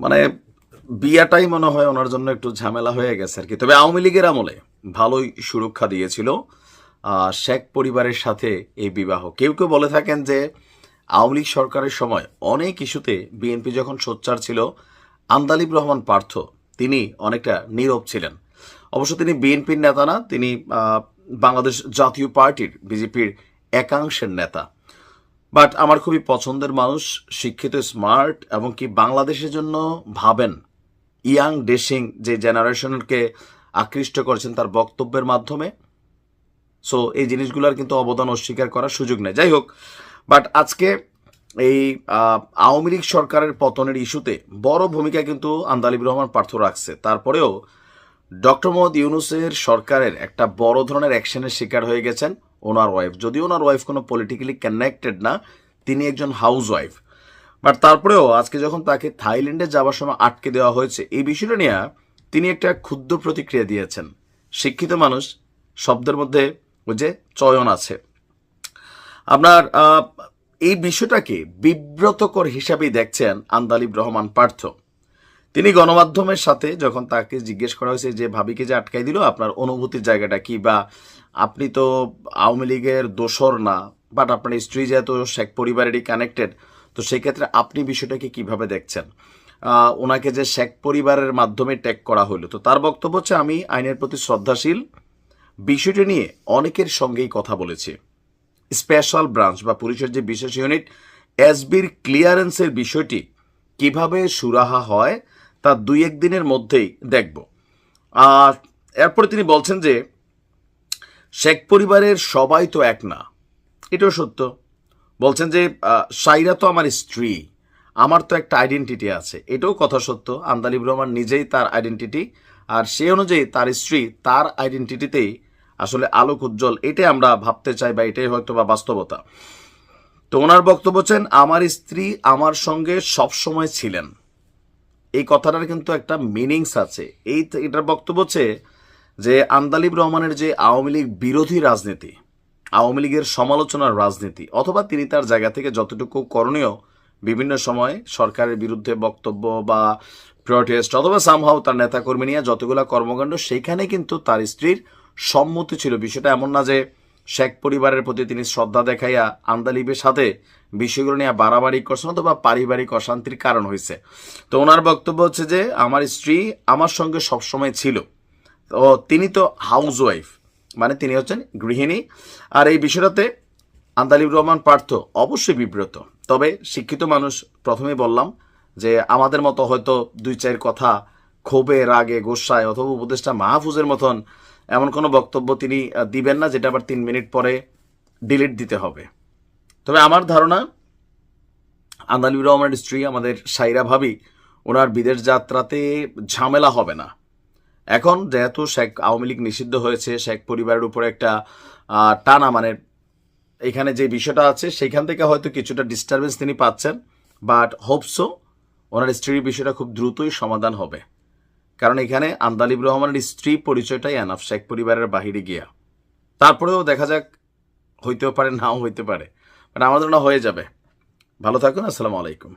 মানে বিয়াটাই মনে হয় ওনার জন্য একটু ঝামেলা হয়ে গেছে আর কি। তবে আওয়ামী লীগের আমলে ভালোই সুরক্ষা দিয়েছিল। শেখ পরিবারের সাথে এই বিবাহ। কেউ কেউ বলে থাকেন যে আওয়ামী লীগ সরকারের সময় অনেক ইস্যুতে বিএনপি যখন সোচ্চার ছিল, আন্দালিব রহমান পার্থ, তিনি অনেকটা নীরব ছিলেন। অবশ্য তিনি বিএনপির নেতা না, তিনি বাংলাদেশ জাতীয় পার্টির বিজেপির একাংশের নেতা। বাট আমার খুবই পছন্দের মানুষ, শিক্ষিত স্মার্ট এবং কি বাংলাদেশের জন্য ভাবেন ইয়াং ডেসিং যে জেনারেশনকে আকৃষ্ট করেছেন তার বক্তব্যের মাধ্যমে। সো এই জিনিসগুলোর কিন্তু অবদান অস্বীকার করার সুযোগ নেই। যাই হোক বাট আজকে এই আওয়ামী লীগ সরকারের পতনের ইস্যুতে বড় ভূমিকা কিন্তু আন্দালিব রহমান পার্থ রাখছে। তারপরেও ডক্টর মোহাম্মদ ইউনুসের সরকারের একটা বড় ধরনের অ্যাকশনের শিকার হয়ে গেছেন। ওনার ওয়াইফ যদিও ওনার ওয়াইফ কোনো পলিটিক্যালি কানেক্টেড না, তিনি একজন হাউস ওয়াইফ বাট তারপরেও আজকে যখন তাকে থাইল্যান্ডে যাওয়ার সময় আটকে দেওয়া হয়েছে, এই বিষয়টা নিয়ে তিনি একটা ক্ষুদ্র প্রতিক্রিয়া দিয়েছেন। শিক্ষিত মানুষ, শব্দের মধ্যে ওই যে চয়ন আছে। আপনার এই বিষয়টাকে বিব্রতকর হিসাবেই দেখছেন আন্দালিব রহমান পার্থ। তিনি গণমাধ্যমের সাথে যখন তাকে জিজ্ঞেস করা হয়েছে যে, ভাবিকে যে আটকাই দিল, আপনার অনুভূতির জায়গাটা কি? বা, আপনি তো আওয়ামী লীগের দোসর না বাট আপনার স্ত্রী যেহেতু শেখ পরিবারেরই কানেক্টেড তো সেক্ষেত্রে আপনি বিষয়টাকে কীভাবে দেখছেন? ওনাকে যে শেখ পরিবারের মাধ্যমে ট্যাগ করা হলো তো তার বক্তব্য হচ্ছে, আমি আইনের প্রতি শ্রদ্ধাশীল। বিষয়টি নিয়ে অনেকের সঙ্গেই কথা বলেছি। স্পেশাল ব্রাঞ্চ বা পুলিশের যে বিশেষ ইউনিট, এসবির ক্লিয়ারেন্সের বিষয়টি কীভাবে সুরাহা হয় তা দুই এক দিনের মধ্যেই দেখব। আর এরপরে তিনি বলছেন যে, শেখ পরিবারের সবাই তো এক না। এটাও সত্য। বলছেন যে সাইরা তো আমার স্ত্রী, আমার তো একটা আইডেন্টিটি আছে। এটাও কথা সত্য। আন্দালিব রহমান নিজেই তার আইডেন্টিটি আর সে অনুযায়ী তার স্ত্রী তার আইডেন্টিটিতেই আসলে আলোক উজ্জ্বল। এটাই আমরা ভাবতে চাই বা এটাই হয়তো বা বাস্তবতা। তো ওনার বক্তব্য আমার স্ত্রী আমার সঙ্গে সব সময় ছিলেন। এই কথাটার কিন্তু একটা মিনিংস আছে। এই এটার বক্তব্য হচ্ছে যে, আন্দালিব রহমানের যে আওয়ামী লীগ বিরোধী রাজনীতি, আওয়ামী লীগের সমালোচনার রাজনীতি, অথবা তিনি তার জায়গা থেকে যতটুকু করণীয়, বিভিন্ন সময় সরকারের বিরুদ্ধে বক্তব্য বা প্রটেস্ট অথবা সামহাও তার নেতাকর্মী নিয়ে যতগুলো কর্মকাণ্ড, সেখানে কিন্তু তার স্ত্রীর সম্মতি ছিল। বিষয়টা এমন না যে শেখ পরিবারের প্রতি তিনি শ্রদ্ধা দেখাইয়া আন্দালিবের সাথে বিষয়গুলো নিয়ে বাড়াবাড়ি করছেন অথবা পারিবারিক অশান্তির কারণ হয়েছে। তো ওনার বক্তব্য হচ্ছে যে, আমার স্ত্রী আমার সঙ্গে সবসময় ছিল। তো তিনি তো হাউস ওয়াইফ মানে তিনি হচ্ছেন গৃহিণী। আর এই বিষয়টাতে আন্দালিব রহমান পার্থ অবশ্যই বিব্রত। তবে শিক্ষিত মানুষ প্রথমেই বললাম যে, আমাদের মতো হয়তো দুই চার কথা ক্ষোভে, রাগে, গোসায় অথবা উপদেষ্টা মাহফুজের মতন এমন কোনো বক্তব্য তিনি দিবেন না, যেটা আবার তিন মিনিট পরে ডিলিট দিতে হবে। তবে আমার ধারণা আন্দালিব রহমানের স্ত্রী, আমাদের সাইরা ভাবি, ওনার বিদেশ যাত্রাতে ঝামেলা হবে না। এখন যেহেতু শেখ আওয়ামী লীগ নিষিদ্ধ হয়েছে, শেখ পরিবারের উপরে একটা টানা মানে এখানে যে বিষয়টা আছে, সেখান থেকে হয়তো কিছুটা ডিস্টারবেন্স তিনি পাচ্ছেন বাট হোপসো ওনার স্ত্রীর বিষয়টা খুব দ্রুতই সমাধান হবে। কারণ এখানে আন্দালিব রহমানের স্ত্রী পরিচয়টাই এনাফ শেখ পরিবারের বাহিরে গিয়া। তারপরেও দেখা যাক, হইতেও পারে, নাও হইতে পারে। বাট আমাদের না হয়ে যাবে। ভালো থাকুন আসসালামু আলাইকুম।